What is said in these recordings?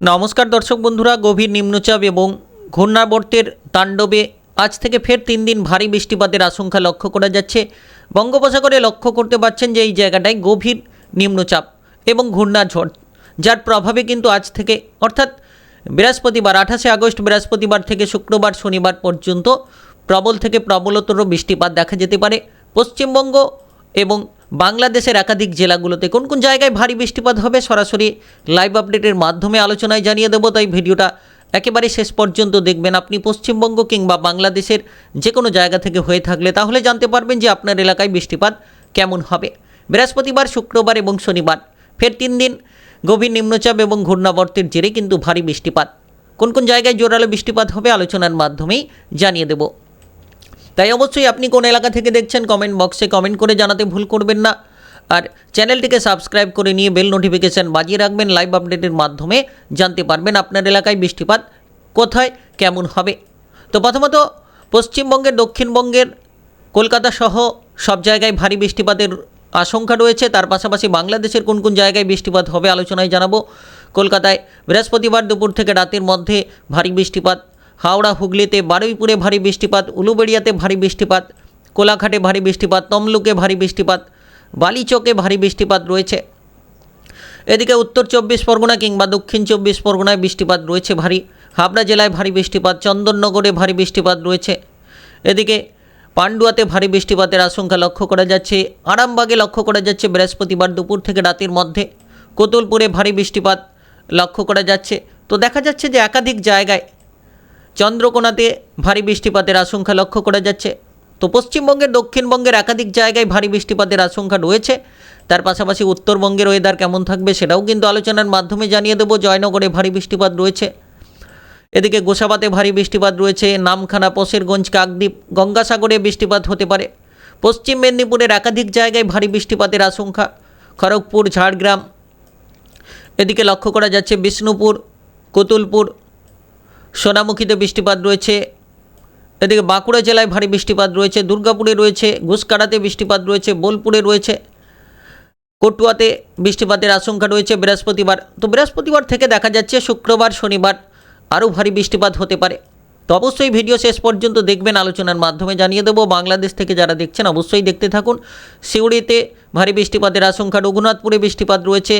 নমস্কার দর্শক বন্ধুরা, গভীর নিম্নচাপ এবং ঘূর্ণাবর্তের তাণ্ডবে আজ থেকে ফের তিন দিন ভারী বৃষ্টিপাতের আশঙ্কা লক্ষ্য করা যাচ্ছে। বঙ্গোপসাগরে লক্ষ্য করতে পারছেন যে এই জায়গাটায় গভীর নিম্নচাপ এবং ঘূর্ণাঝড়, যার প্রভাবে কিন্তু আজ থেকে, অর্থাৎ বৃহস্পতিবার, আঠাশে আগস্ট বৃহস্পতিবার থেকে শুক্রবার, শনিবার পর্যন্ত প্রবল থেকে প্রবলতর বৃষ্টিপাত দেখা যেতে পারে। পশ্চিমবঙ্গ এবং বাংলাদেশের একাধিক জেলাগুলোতে কোন কোন জায়গায় ভারী বৃষ্টিপাত হবে সরাসরি লাইভ আপডেটের মাধ্যমে আলোচনায় জানিয়ে দেবো, তাই ভিডিওটা একেবারে শেষ পর্যন্ত দেখবেন। আপনি পশ্চিমবঙ্গ কিংবা বাংলাদেশের যে কোনো জায়গা থেকে হয়ে থাকলে তাহলে জানতে পারবেন যে আপনার এলাকায় বৃষ্টিপাত কেমন হবে। বৃহস্পতিবার, শুক্রবার এবং শনিবার ফের তিন দিন গভীর নিম্নচাপ এবং ঘূর্ণাবর্তের জেরে কিন্তু ভারী বৃষ্টিপাত। কোন কোন জায়গায় জোরালো বৃষ্টিপাত হবে আলোচনার মাধ্যমেই জানিয়ে দেবো। তাই অবশ্যই আপনি কোন এলাকা থেকে দেখছেন কমেন্ট বক্সে কমেন্ট করে জানাতে ভুল করবেন না। আর চ্যানেলটিকে সাবস্ক্রাইব করে নিয়ে বেল নোটিফিকেশান বাজিয়ে রাখবেন লাইভ আপডেটের মাধ্যমে জানতে পারবেন আপনার এলাকায় বৃষ্টিপাত কোথায়, কেমন হবে। তো প্রথমত, পশ্চিমবঙ্গের, দক্ষিণবঙ্গের, কলকাতা সহ সব জায়গায় ভারী বৃষ্টিপাতের আশঙ্কা রয়েছে। তার পাশাপাশি বাংলাদেশের কোন কোন জায়গায় বৃষ্টিপাত হবে আলোচনায় জানাব। কলকাতায় বৃহস্পতিবার দুপুর থেকে রাতের মধ্যে ভারী বৃষ্টিপাত হাওড়া হুগলিতে বারুইপুরে ভারী বৃষ্টিপাত, উলুবেড়িয়াতে ভারী বৃষ্টিপাত, কোলাঘাটে ভারী বৃষ্টিপাত, তমলুকে ভারী বৃষ্টিপাত, বালিচকে ভারী বৃষ্টিপাত রয়েছে। এদিকে উত্তর চব্বিশ পরগনা কিংবা দক্ষিণ চব্বিশ পরগনায় বৃষ্টিপাত রয়েছে ভারী, হাবড়া জেলায় ভারী বৃষ্টিপাত, চন্দননগরে ভারী বৃষ্টিপাত রয়েছে। এদিকে পান্ডুয়াতে ভারী বৃষ্টিপাতের আশঙ্কা লক্ষ্য করা যাচ্ছে, আরামবাগে লক্ষ্য করা যাচ্ছে বৃহস্পতিবার দুপুর থেকে রাতের মধ্যে। কোতুলপুরে ভারী বৃষ্টিপাত লক্ষ্য করা যাচ্ছে। তো দেখা যাচ্ছে যে একাধিক জায়গায় চন্দ্রকোনাতে ভারী বৃষ্টিপাতের আশঙ্কা লক্ষ্য করা যাচ্ছে। তো পশ্চিমবঙ্গের দক্ষিণবঙ্গের একাধিক জায়গায় ভারী বৃষ্টিপাতের আশঙ্কা রয়েছে। তার পাশাপাশি উত্তরবঙ্গের ওয়েদার কেমন থাকবে সেটাও কিন্তু আলোচনার মাধ্যমে জানিয়ে দেবো। জয়নগরে ভারী বৃষ্টিপাত রয়েছে। এদিকে গোসাবাতে ভারী বৃষ্টিপাত রয়েছে। নামখানা পশেরগঞ্জ কাকদ্বীপ, গঙ্গাসাগরে বৃষ্টিপাত হতে পারে। পশ্চিম মেদিনীপুরের একাধিক জায়গায় ভারী বৃষ্টিপাতের আশঙ্কা। খড়গপুর, ঝাড়গ্রাম। এদিকে লক্ষ্য করা যাচ্ছে বিষ্ণুপুর, কতুলপুর সোনামুখীতে বৃষ্টিপাত রয়েছে। এদিকে বাঁকুড়া জেলায় ভারী বৃষ্টিপাত রয়েছে, দুর্গাপুরে রয়েছে ঘুসকাড়াতে বৃষ্টিপাত রয়েছে, বোলপুরে রয়েছে, কটুয়াতে বৃষ্টিপাতের আশঙ্কা রয়েছে বৃহস্পতিবার। তো বৃহস্পতিবার থেকে দেখা যাচ্ছে শুক্রবার, শনিবার আরও ভারী বৃষ্টিপাত হতে পারে। তো অবশ্যই ভিডিও শেষ পর্যন্ত দেখবেন, আলোচনার মাধ্যমে জানিয়ে দেবো। বাংলাদেশ থেকে যারা দেখছেন, অবশ্যই দেখতে থাকুন। সিউড়িতে ভারী বৃষ্টিপাতের আশঙ্কা, রঘুনাথপুরে বৃষ্টিপাত রয়েছে।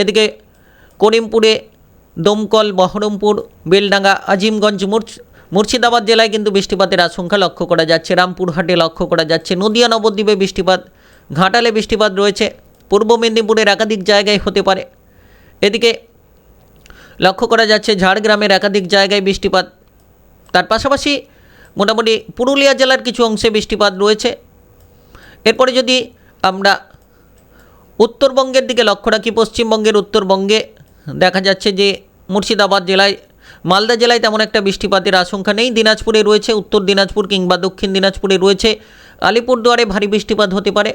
এদিকে করিমপুরে দমকল, বহরমপুর, বেলডাঙ্গা, আজিমগঞ্জ মুর্শ মুর্শিদাবাদ জেলায় কিন্তু বৃষ্টিপাতের আশঙ্কা লক্ষ্য করা যাচ্ছে। রামপুরহাটে লক্ষ্য করা যাচ্ছে, নদিয়া, নবদ্বীপে বৃষ্টিপাত, ঘাটালে বৃষ্টিপাত রয়েছে। পূর্ব মেদিনীপুরের একাধিক জায়গায় হতে পারে। এদিকে লক্ষ্য করা যাচ্ছে, ঝাড়গ্রামের একাধিক জায়গায় বৃষ্টিপাত। তার পাশাপাশি মোটামুটি পুরুলিয়া জেলার কিছু অংশে বৃষ্টিপাত রয়েছে। এরপরে যদি আমরা উত্তরবঙ্গের দিকে লক্ষ্য রাখি, পশ্চিমবঙ্গের উত্তরবঙ্গে দেখা যাচ্ছে যে মুর্শিদাবাদ জেলায়, মালদা জেলায় তেমন একটা বৃষ্টিপাতের আশঙ্কা নেই। দিনাজপুরে রয়েছে উত্তর দিনাজপুর কিংবা দক্ষিণ দিনাজপুরে রয়েছে। আলিপুরদুয়ারে ভারী বৃষ্টিপাত হতে পারে।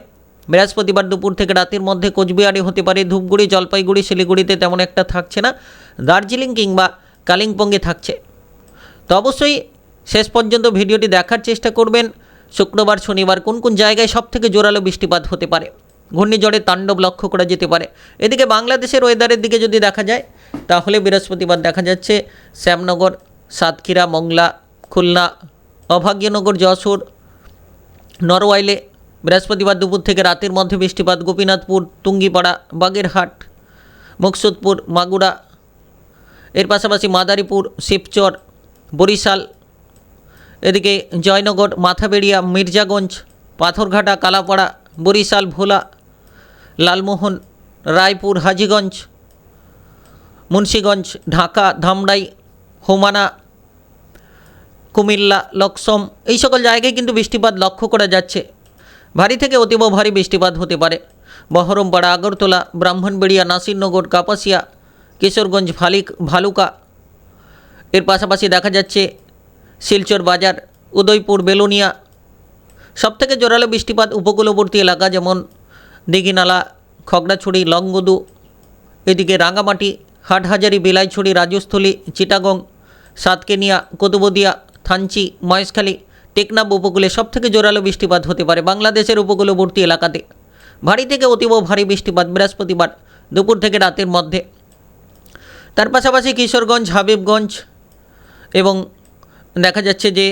বৃহস্পতিবার দুপুর থেকে রাতের মধ্যে কোচবিহারে হতে পারে। ধূপগুড়ি, জলপাইগুড়ি, শিলিগুড়িতে তেমন একটা থাকছে না। দার্জিলিং কিংবা কালিম্পংয়ে থাকছে। তো অবশ্যই শেষ পর্যন্ত ভিডিওটি দেখার চেষ্টা করবেন। শুক্রবার, শনিবার কোন কোন জায়গায় সবথেকে জোরালো বৃষ্টিপাত হতে পারে? ঘূর্ণিঝড়ের তাণ্ডব লক্ষ্য করা যেতে পারে। এদিকে বাংলাদেশের ওয়েদারের দিকে যদি দেখা যায়, তাহলে বৃহস্পতিবার দেখা যাচ্ছে শ্যামনগর, সাতক্ষীরা, মংলা, খুলনা, অভাগ্যনগর, যশোর, নরওয়াইলে বৃহস্পতিবার দুপুর থেকে রাতের মধ্যে বৃষ্টিপাত গোপীনাথপুর টুঙ্গিপাড়া বাগেরহাট, মুকসুদপুর, মাগুরা, এর পাশাপাশি মাদারীপুর, শিবচর, বরিশাল, এদিকে জয়নগর, মাথাবেড়িয়া, মির্জাগঞ্জ, পাথরঘাটা, কালাপাড়া, বরিশাল, ভোলা লালমোহন, রায়পুর, হাজিগঞ্জ, মুন্সীগঞ্জ, ঢাকা, ধামরাই, হোমানা, কুমিল্লা, লক্সম, এই সকল জায়গায় কিন্তু বৃষ্টিপাত লক্ষ্য করা যাচ্ছে। ভারী থেকে অতীব ভারী বৃষ্টিপাত হতে পারে। বহরমপাড়া, আগরতলা, ব্রাহ্মণবেড়িয়া, নাসিরনগর, কাপাসিয়া, কিশোরগঞ্জ, ভালিক, ভালুকা। এর পাশাপাশি দেখা যাচ্ছে শিলচর বাজার, উদয়পুর, বেলুনিয়া। সবথেকে জোরালো বৃষ্টিপাত উপকূলবর্তী এলাকা যেমন দিঘিনালা, খগড়াছড়ি, লংগদু, এদিকে রাঙামাটি হাটহাজারি, বিলাইছড়ি, রাজস্থলী, চিটাগং, সাতকেনিয়া, কুতুবদিয়া, থানচি, মহেশখালী, টেকনাফ উপকূলে সবথেকে জোরালো বৃষ্টিপাত হতে পারে বাংলাদেশের উপকূলবর্তী এলাকাতে। ভারী থেকে অতীব ভারী বৃষ্টিপাত বৃহস্পতিবার দুপুর থেকে রাতের মধ্যে। তার পাশাপাশি কিশোরগঞ্জ, হাবিবগঞ্জ এবং দেখা যাচ্ছে যে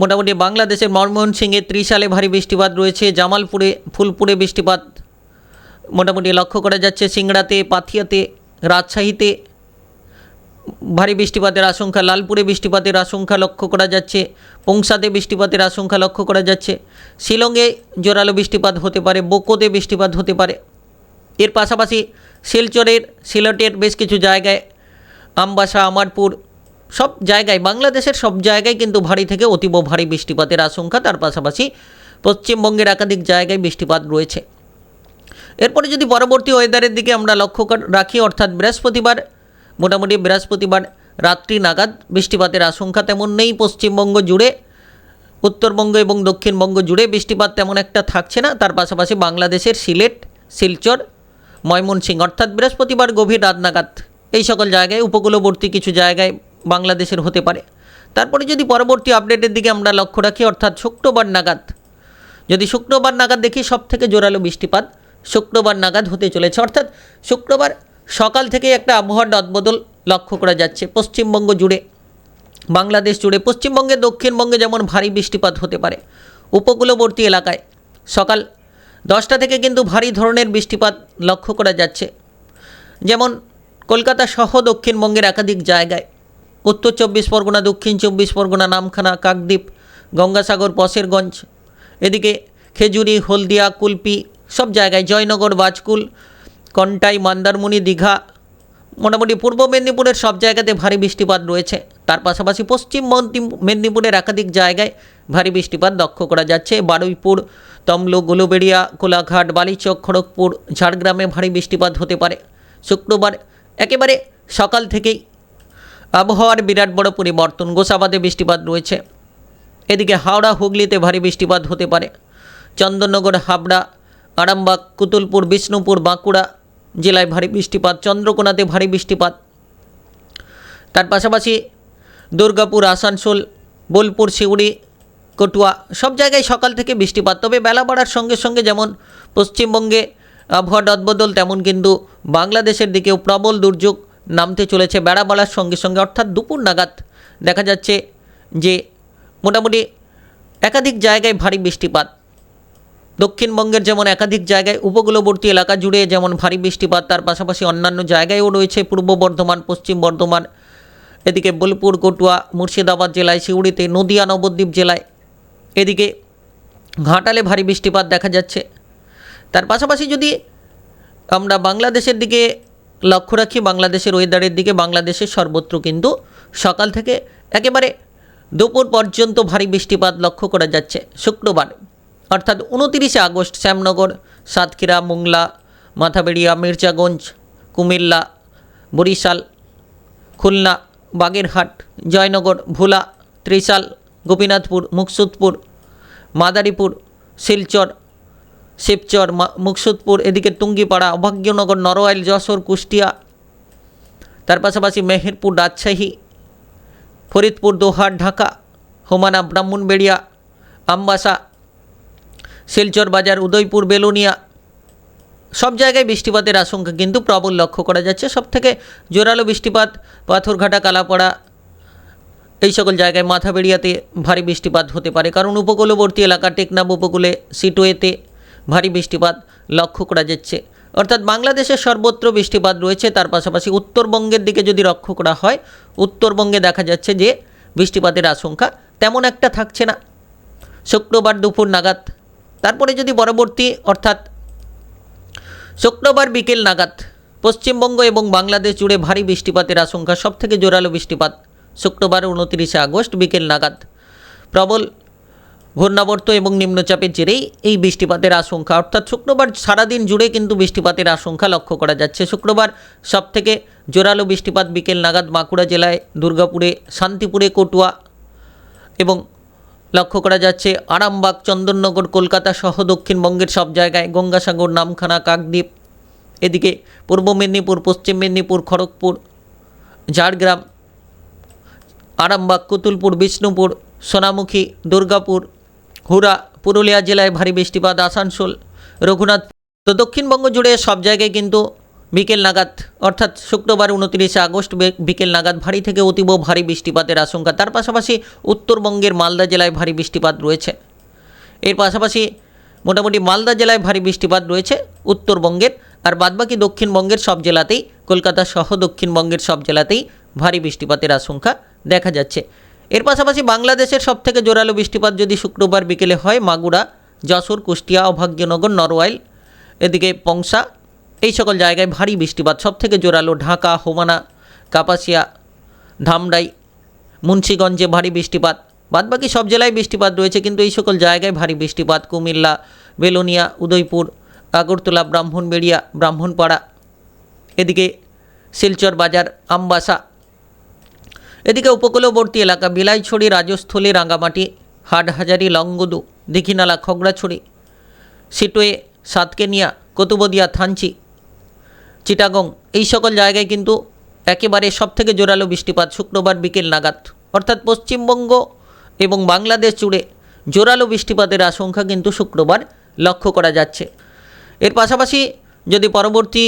মোটামুটি বাংলাদেশের ময়মনসিংহে ত্রিশালে ভারী বৃষ্টিপাত রয়েছে, জামালপুরে ফুলপুরে বৃষ্টিপাত মোটামুটি লক্ষ্য করা যাচ্ছে, সিংড়াতে, পাথিয়াতে, রাজশাহীতে ভারী বৃষ্টিপাতের আশঙ্কা, লালপুরে বৃষ্টিপাতের আশঙ্কা লক্ষ্য করা যাচ্ছে, পংসাতে বৃষ্টিপাতের আশঙ্কা লক্ষ্য করা যাচ্ছে, শিলংয়ে জোরালো বৃষ্টিপাত হতে পারে, বোকোতে বৃষ্টিপাত হতে পারে। এর পাশাপাশি শিলচরের সিলেটের বেশ কিছু জায়গায়, আমবাসা, আমারপুর সব জায়গায়, বাংলাদেশের সব জায়গায় কিন্তু ভারী থেকে অতীব ভারী বৃষ্টিপাতের আশঙ্কা। তার পাশাপাশি পশ্চিমবঙ্গের একাধিক জায়গায় বৃষ্টিপাত রয়েছে। এরপরে যদি পরবর্তী ওয়েদারের দিকে আমরা লক্ষ্য রাখি, অর্থাৎ বৃহস্পতিবার, মোটামুটি বৃহস্পতিবার রাত্রি নাগাদ বৃষ্টিপাতের আশঙ্কা তেমন নেই। পশ্চিমবঙ্গ জুড়ে, উত্তরবঙ্গ এবং দক্ষিণবঙ্গ জুড়ে বৃষ্টিপাত তেমন একটা থাকছে না। তার পাশাপাশি বাংলাদেশের সিলেট, শিলচর, ময়মনসিংহ, অর্থাৎ বৃহস্পতিবার গভীর রাত নাগাদ এই সকল জায়গায়, উপকূলবর্তী কিছু জায়গায় বাংলাদেশের হতে পারে। তারপরে যদি পরবর্তী আপডেটের দিকে আমরা লক্ষ্য রাখি, অর্থাৎ শুক্রবার নাগাদ, যদি শুক্রবার নাগাদ দেখি সব থেকে জোরালো বৃষ্টিপাত শুক্রবার নাগাদ হতে চলেছে। অর্থাৎ শুক্রবার সকাল থেকে একটা আবহাওয়ার রদবদল লক্ষ্য করা যাচ্ছে, পশ্চিমবঙ্গ জুড়ে, বাংলাদেশ জুড়ে। পশ্চিমবঙ্গে, দক্ষিণবঙ্গে যেমন ভারী বৃষ্টিপাত হতে পারে, উপকূলবর্তী এলাকায় সকাল দশটা থেকে কিন্তু ভারী ধরনের বৃষ্টিপাত লক্ষ্য করা যাচ্ছে। যেমন কলকাতা সহ দক্ষিণবঙ্গের একাধিক জায়গায় উত্তর চব্বিশ পরগনা, দক্ষিণ চব্বিশ পরগনা, নামখানা, কাকদ্বীপ, গঙ্গাসাগর পশেরগঞ্জ এদিকে খেজুরি, হলদিয়া, কুলপি, সব জায়গায় জয়নগর, বাজকুল, কন্টাই, মন্দারমণি, দীঘা, মোটামুটি পূর্ব মেদিনীপুরের সব জায়গাতে ভারী বৃষ্টিপাত রয়েছে। তার পাশাপাশি পশ্চিম মেদিনীপুরের একাধিক জায়গায় ভারী বৃষ্টিপাত লক্ষ্য করা যাচ্ছে। বারুইপুর, তমলুক, গুলুবেড়িয়া, কোলাঘাট, বালিচক, খড়গপুর, ঝাড়গ্রামে ভারী বৃষ্টিপাত হতে পারে। শুক্রবার একেবারে সকাল থেকেই আবহাওয়ার বিরাট বড় পরিবর্তন গোসাবাদে বৃষ্টিপাত রয়েছে। এদিকে হাওড়া, হুগলিতে ভারী বৃষ্টিপাত হতে পারে। চন্দননগর, হাবড়া, আরামবাগ, কুতুলপুর, বিষ্ণুপুর, বাঁকুড়া জেলায় ভারী বৃষ্টিপাত, চন্দ্রকোনাতে ভারী বৃষ্টিপাত। তার পাশাপাশি দুর্গাপুর, আসানসোল, বোলপুর সিউড়ি কটুয়া সব জায়গায় সকাল থেকে বৃষ্টিপাত। তবে বেলা বাড়ার সঙ্গে সঙ্গে যেমন পশ্চিমবঙ্গে আবহাওয়া রদবদল তেমন কিন্তু বাংলাদেশের দিকেও প্রবল দুর্যোগ নামতে চলেছে বেড়া বাড়ার সঙ্গে সঙ্গে, অর্থাৎ দুপুর নাগাদ দেখা যাচ্ছে যে মোটামুটি একাধিক জায়গায় ভারী বৃষ্টিপাত। দক্ষিণবঙ্গের যেমন একাধিক জায়গায়, উপকূলবর্তী এলাকা জুড়ে যেমন ভারী বৃষ্টিপাত, তার পাশাপাশি অন্যান্য জায়গায়ও রয়েছে পূর্ব বর্ধমান, পশ্চিম বর্ধমান, এদিকে বোলপুর, কটুয়া, মুর্শিদাবাদ জেলায় সিউড়িতে নদিয়া, নবদ্বীপ জেলায়, এদিকে ঘাটালে ভারী বৃষ্টিপাত দেখা যাচ্ছে। তার পাশাপাশি যদি আমরা বাংলাদেশের দিকে লক্ষ্য রাখি, বাংলাদেশের ওয়েদারের দিকে বাংলাদেশের সর্বত্র কিন্তু সকাল থেকে একেবারে দুপুর পর্যন্ত ভারী বৃষ্টিপাত লক্ষ্য করা যাচ্ছে শুক্রবার। অর্থাৎ উনতিরিশে আগস্ট শ্যামনগর, সাতক্ষীরা, মোংলা, মাথাবেড়িয়া, মির্জাগঞ্জ, কুমিল্লা, বরিশাল, খুলনা, বাগেরহাট, জয়নগর, ভোলা, ত্রিশাল, গোপীনাথপুর, মুকসুদপুর, মাদারীপুর, শিলচর শিবচর মুকসুদপুর, এদিকে টুঙ্গিপাড়া, অভাগ্যনগর, নরওয়াইল, যশোর, কুষ্টিয়া। তার পাশাপাশি মেহেরপুর, রাজশাহী, ফরিদপুর, দোহার, ঢাকা হোমানা ব্রাহ্মণবেড়িয়া, আমবাসা, শিলচর বাজার, উদয়পুর, বেলুনিয়া। সব জায়গায় বৃষ্টিপাতের আশঙ্কা কিন্তু প্রবল লক্ষ্য করা যাচ্ছে। সব থেকে জোরালো বৃষ্টিপাত পাথরঘাটা, কালাপাড়া, এই সকল জায়গায় মাথাবেড়িয়াতে ভারী বৃষ্টিপাত হতে পারে। কারণ উপকূলবর্তী এলাকা টেকনাফ উপকূলে সিটওয়েতে ভারী বৃষ্টিপাত লক্ষ্য করা যাচ্ছে। অর্থাৎ বাংলাদেশের সর্বত্র বৃষ্টিপাত রয়েছে, তার পাশাপাশি উত্তরবঙ্গের দিকে যদি লক্ষ্য করা হয়, উত্তরবঙ্গে দেখা যাচ্ছে যে বৃষ্টিপাতের আশঙ্কা তেমন একটা থাকছে না। শুক্রবার দুপুর নাগাদ, তারপরে যদি পরবর্তী, অর্থাৎ শুক্রবার বিকেল নাগাদ পশ্চিমবঙ্গ এবং বাংলাদেশ জুড়ে ভারী বৃষ্টিপাতের আশঙ্কা, সবথেকে জোরালো বৃষ্টিপাত শুক্রবার উনতিরিশে আগস্ট বিকেল নাগাদ। প্রবল ঘূর্ণাবর্ত এবং নিম্নচাপের জেরেই এই বৃষ্টিপাতের আশঙ্কা। অর্থাৎ শুক্রবার সারাদিন জুড়ে কিন্তু বৃষ্টিপাতের আশঙ্কা লক্ষ্য করা যাচ্ছে। শুক্রবার সবথেকে জোরালো বৃষ্টিপাত বিকেল নাগাদ বাঁকুড়া জেলায়, দুর্গাপুরে, শান্তিপুরে, কটুয়া এবং লক্ষ্য করা যাচ্ছে আরামবাগ, চন্দননগর, কলকাতা সহ দক্ষিণবঙ্গের সব জায়গায় গঙ্গাসাগর, নামখানা, কাকদ্বীপ, এদিকে পূর্ব মেদিনীপুর, পশ্চিম মেদিনীপুর, খড়গপুর, ঝাড়গ্রাম, আরামবাগ কুতুলপুর বিষ্ণুপুর, সোনামুখী, দুর্গাপুর হুরা পুরুলিয়া জেলায় ভারী বৃষ্টিপাত, আসানসোল, রঘুনাথ, তো দক্ষিণবঙ্গ জুড়ে সব জায়গায় কিন্তু বিকেল নাগাদ, অর্থাৎ শুক্রবার উনত্রিশে আগস্ট বিকেল নাগাদ ভারী থেকে অতীব ভারী বৃষ্টিপাতের আশঙ্কা। তার পাশাপাশি উত্তরবঙ্গের মালদা জেলায় ভারী বৃষ্টিপাত রয়েছে। এর পাশাপাশি মোটামুটি মালদা জেলায় ভারী বৃষ্টিপাত রয়েছে উত্তরবঙ্গের। আর বাদবাকি দক্ষিণবঙ্গের সব জেলাতেই, কলকাতা সহ দক্ষিণবঙ্গের সব জেলাতেই ভারী বৃষ্টিপাতের আশঙ্কা দেখা যাচ্ছে। এর পাশাপাশি বাংলাদেশের সবথেকে জোরালো বৃষ্টিপাত যদি শুক্রবার বিকেলে হয় মাগুরা, যশোর, কুষ্টিয়া, অভাগ্যনগর, নরওয়াইল, এদিকে পংসা, এই সকল জায়গায় ভারী বৃষ্টিপাত। সবথেকে জোরালো ঢাকা, হোমানা, কাপাসিয়া ধামরাই মুন্সীগঞ্জে ভারী বৃষ্টিপাত। বাদবাকি সব জেলায় বৃষ্টিপাত রয়েছে, কিন্তু এই সকল জায়গায় ভারী বৃষ্টিপাত। কুমিল্লা, বেলোনিয়া, উদয়পুর, আগরতলা, ব্রাহ্মণবেড়িয়া, ব্রাহ্মণপাড়া, এদিকে শিলচর বাজার, আমবাসা এদিকে উপকূলবর্তী এলাকা বিলাইছড়ি, রাজস্থলী, রাঙ্গামাটি, হাটহাজারি, লংগদু, দীঘিনালা, খগড়াছড়ি, সিটোয়ে, সাতকেনিয়া, কতুবদিয়া, থানচি, চিটাগং, এই সকল জায়গায় কিন্তু একেবারে সবথেকে জোরালো বৃষ্টিপাত শুক্রবার বিকেল নাগাদ। অর্থাৎ পশ্চিমবঙ্গ এবং বাংলাদেশ জুড়ে জোরালো বৃষ্টিপাতের আশঙ্কা কিন্তু শুক্রবার লক্ষ্য করা যাচ্ছে। এর পাশাপাশি যদি পরবর্তী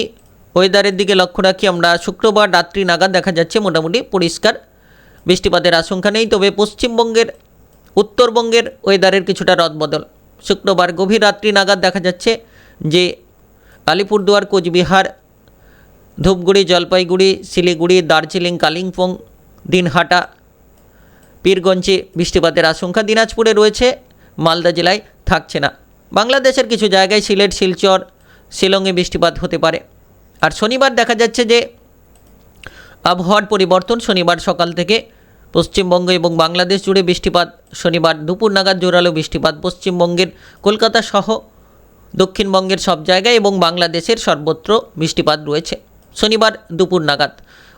ওয়েদারের দিকে লক্ষ্য রাখি, আমরা শুক্রবার রাত্রি নাগাদ দেখা যাচ্ছে মোটামুটি পরিষ্কার বৃষ্টিপাতের আশঙ্কা নেই, তবে পশ্চিমবঙ্গের, উত্তরবঙ্গের ওয়েদারের কিছুটা রদবদল। শুক্রবার গভীর রাত্রি নাগাদ দেখা যাচ্ছে যে আলিপুরদুয়ার, কোচবিহার, ধূপগুড়ি, জলপাইগুড়ি, শিলিগুড়ি, দার্জিলিং, কালিম্পং, দিনহাটা, পীরগঞ্জে বৃষ্টিপাতের আশঙ্কা। দিনাজপুরে রয়েছে, মালদা জেলায় থাকছে না। বাংলাদেশের কিছু জায়গায় সিলেট, শিলচর, শিলংয়ে বৃষ্টিপাত হতে পারে। আর শনিবার দেখা যাচ্ছে যে আবহাওয়ার পরিবর্তন শনিবার সকাল থেকে পশ্চিমবঙ্গ এবং বাংলাদেশ জুড়ে বৃষ্টিপাত, শনিবার দুপুর নাগাদ জোরালো বৃষ্টিপাত, পশ্চিমবঙ্গের কলকাতা সহ দক্ষিণবঙ্গের সব জায়গায় এবং বাংলাদেশের সর্বত্র বৃষ্টিপাত রয়েছে। শনিবার দুপুর নাগাদ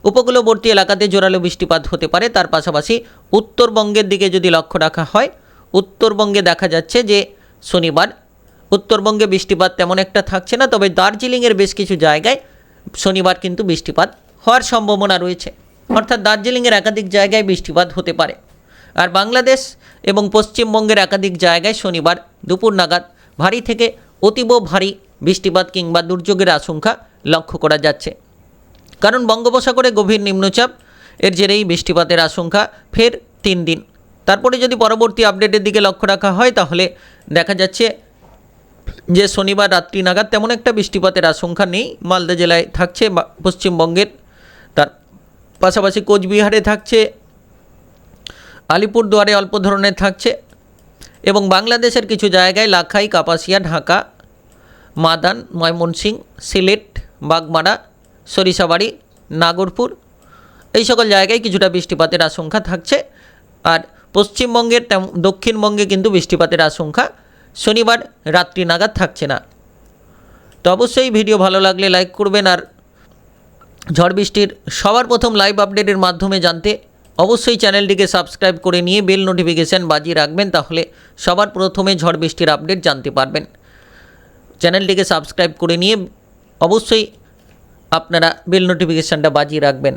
উপকূলবর্তী এলাকাতে জোরালো বৃষ্টিপাত হতে পারে, তার পাশাপাশি উত্তরবঙ্গের দিকে যদি লক্ষ্য রাখা হয়, উত্তরবঙ্গে দেখা যাচ্ছে যে শনিবার উত্তরবঙ্গে বৃষ্টিপাত তেমন একটা থাকছে না, তবে দার্জিলিংয়ের বেশ কিছু জায়গায় শনিবার কিন্তু বৃষ্টিপাত হওয়ার সম্ভাবনা রয়েছে। অর্থাৎ দার্জিলিংয়ের একাধিক জায়গায় বৃষ্টিপাত হতে পারে। আর বাংলাদেশ এবং পশ্চিমবঙ্গের একাধিক জায়গায় শনিবার দুপুর নাগাদ ভারী থেকে অতীব ভারী বৃষ্টিপাত কিংবা দুর্যোগের আশঙ্কা লক্ষ্য করা যাচ্ছে। কারণ বঙ্গোপসাগরে গভীর নিম্নচাপ, এর জেরেই বৃষ্টিপাতের আশঙ্কা ফের তিন দিন। তারপরে যদি পরবর্তী আপডেটের দিকে লক্ষ্য রাখা হয়, তাহলে দেখা যাচ্ছে যে শনিবার রাত্রি নাগাদ তেমন একটা বৃষ্টিপাতের আশঙ্কা নেই। মালদা জেলায় থাকছে পশ্চিমবঙ্গের পাশাপাশি কোচবিহারে থাকছে, আলিপুরদুয়ারে অল্প ধরনের থাকছে এবং বাংলাদেশের কিছু জায়গায় লাখাই, কাপাসিয়া, ঢাকা, মাদান ময়মনসিং সিলেট, বাগমারা, সরিষাবাড়ি, নাগরপুর, এই সকল জায়গায় কিছুটা বৃষ্টিপাতের আশঙ্কা থাকছে। আর পশ্চিমবঙ্গের দক্ষিণবঙ্গে কিন্তু বৃষ্টিপাতের আশঙ্কা, শনিবার রাত্রি নাগাদ থাকছে না। তো অবশ্যই ভিডিও ভালো লাগলে লাইক করবেন আর ঝড় বৃষ্টির সবার প্রথম লাইভ আপডেটের মাধ্যমে জানতে অবশ্যই চ্যানেলটিকে সাবস্ক্রাইব করে নিয়ে বেল নোটিফিকেশান বাজিয়ে রাখবেন, তাহলে সবার প্রথমে ঝড় বৃষ্টির আপডেট জানতে পারবেন। চ্যানেলটিকে সাবস্ক্রাইব করে নিয়ে অবশ্যই আপনারা বেল নোটিফিকেশানটা বাজিয়ে রাখবেন।